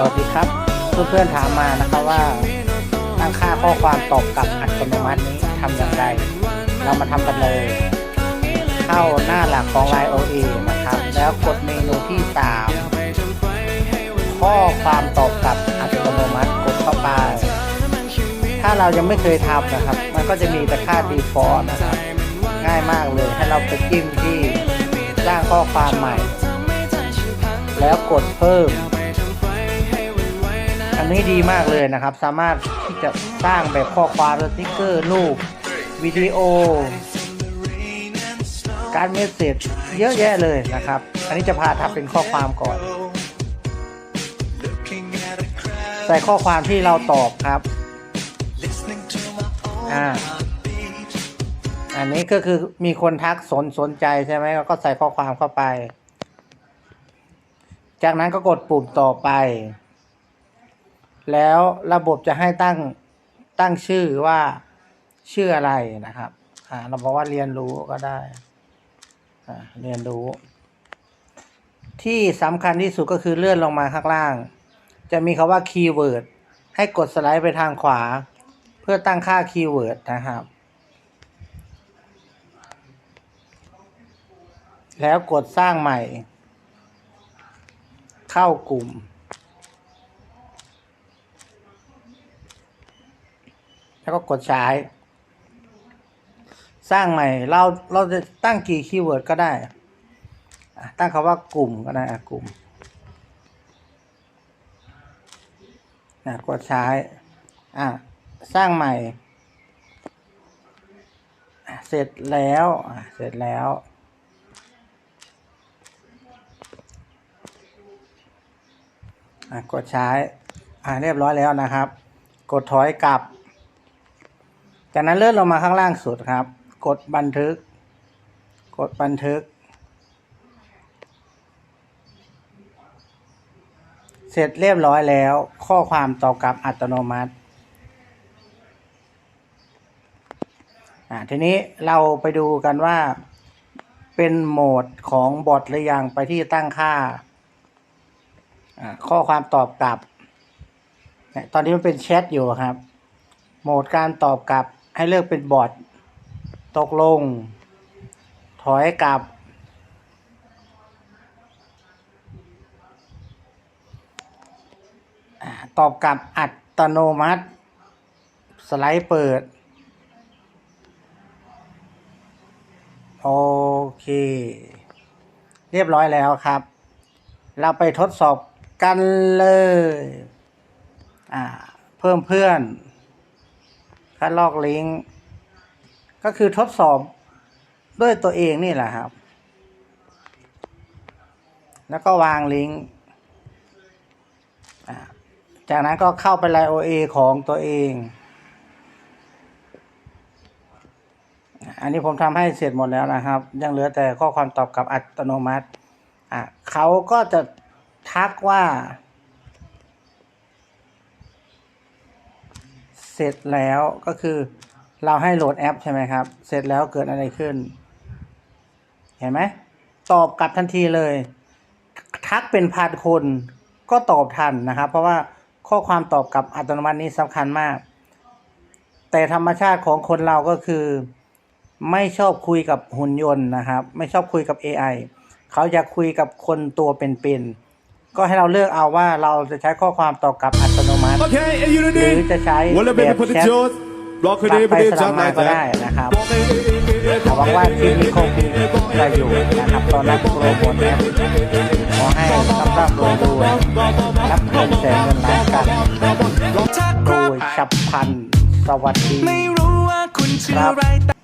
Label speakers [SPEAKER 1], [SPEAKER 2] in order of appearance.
[SPEAKER 1] สวัสดีครับ เพื่อนๆถามมานะครับว่าตั้งค่าข้อความตอบกลับอัตโนมัตินี้ทำอย่างไร เรามาทำกันเลย เข้าหน้าหลักของ Line OA นะครับ แล้วกดเมนูที่ 3 ข้อความตอบกลับอัตโนมัติกดเข้าไปถ้าเรายังไม่เคยทำนะครับ มันก็จะมีแต่ค่า default นะครับ ง่ายมากเลย ให้เราไปจิ้มที่สร้างข้อความใหม่ แล้วกดเพิ่ม อันนี้ดีมากเลยนะครับ สามารถที่จะสร้างแบบข้อความสติ๊กเกอร์รูปวิดีโอ การเมสเซจเยอะแยะเลยนะครับ อันนี้จะพาทำเป็นข้อความก่อน ใส่ข้อความที่เราตอบครับอ่าอันนี้ก็คือมีคนทักสนสนใจใช่ไหมเราก็ใส่ข้อความเข้าไป จากนั้นก็กดปุ่มต่อไป แล้วระบบจะให้ตั้งตั้งชื่อว่าชื่ออะไรนะครับอ่าเราบอกว่าเรียนรู้ก็ได้อ่าเรียนรู้ ที่สำคัญที่สุดก็คือเลื่อนลงมาข้างล่าง จะมีคาว่าคีย์เวิร์ดให้กดสไลด์ไปทางขวา เพื่อตั้งค่าคีย์เวิร์ดนะครับ แล้วกดสร้างใหม่ เข้ากลุ่ม แล้วก็กดใช้ สร้างใหม่เราเราจะตั้งกี่คีย์เวิร์ดก็ได้ตั้งคาว่ากลุ่มก็ได้กลุ่มกดใช้อะสร้างใหม่ เสร็จแล้วเสร็จแล้วกดใช้เรียบร้อยแล้วนะครับ กดถอยกลับ จากนั้นเลื่อนลงมาข้างล่างสุดครับ กดบันทึก กดบันทึก เสร็จเรียบร้อยแล้ว ข้อความตอบกลับอัตโนมัติอ่าทีนี้เราไปดูกันว่าเป็นโหมดของบอทหรือยังไปที่ตั้งค่า ข้อความตอบกลับ ตอนนี้มันเป็นแชทอยู่ครับ โหมดการตอบกลับ ให้เลือกเป็นบอทตกลง ถอยกลับ ตอบกลับอัตโนมัติ สไลด์เปิด โอเค เรียบร้อยแล้วครับ เราไปทดสอบกันเลย เพิ่มเพื่อน คัดลอกลิงก์ก็คือทดสอบด้วยตัวเองนี่แหละครับ แล้วก็วางลิงก์จากนั้นก็เข้าไปไลน์ OA ของตัวเอง อันนี้ผมทำให้เสร็จหมดแล้วนะครับ ยังเหลือแต่ข้อความตอบกลับอัตโนมัติ อะเขาก็จะทักว่า เสร็จแล้วก็คือเราให้โหลดแอปใช่ไหมครับ เสร็จแล้วเกิดอะไรขึ้น เห็นไหม ตอบกลับทันทีเลย ทักเป็นพันคนก็ตอบทันนะครับ เพราะว่าข้อความตอบกลับอัตโนมัตินี้สำคัญมาก แต่ธรรมชาติของคนเราก็คือ ไม่ชอบคุยกับหุ่นยนต์นะครับ ไม่ชอบคุยกับ AI เขาอยากคุยกับคนตัวเป็นๆ ก็ให้เราเลือกเอาว่าเราจะใช้ข้อความตอบกลับอัตโนมัติ
[SPEAKER 2] Okay, and you
[SPEAKER 1] หรือ
[SPEAKER 2] ready?
[SPEAKER 1] จะใช้
[SPEAKER 2] Well,
[SPEAKER 1] แบ
[SPEAKER 2] baby,
[SPEAKER 1] บ
[SPEAKER 2] put
[SPEAKER 1] แช
[SPEAKER 2] the
[SPEAKER 1] ท
[SPEAKER 2] jaws. Block
[SPEAKER 1] ส
[SPEAKER 2] it
[SPEAKER 1] ลับ
[SPEAKER 2] in,
[SPEAKER 1] ไป
[SPEAKER 2] but
[SPEAKER 1] ส
[SPEAKER 2] it's
[SPEAKER 1] ลับ
[SPEAKER 2] just
[SPEAKER 1] มา
[SPEAKER 2] like
[SPEAKER 1] ก็ได้
[SPEAKER 2] that.
[SPEAKER 1] นะครับหวังว่าคลิปนี้คงมีประโยชน์นะครับตอนรับโปรโมทแอปขอให้ร่ำร่ำรวยรวยรับเงินแสนเงินล้านกันโดยฉับพลันสวัสดี
[SPEAKER 3] ไม่รู้ว่าคุณชื่ออะไรแต่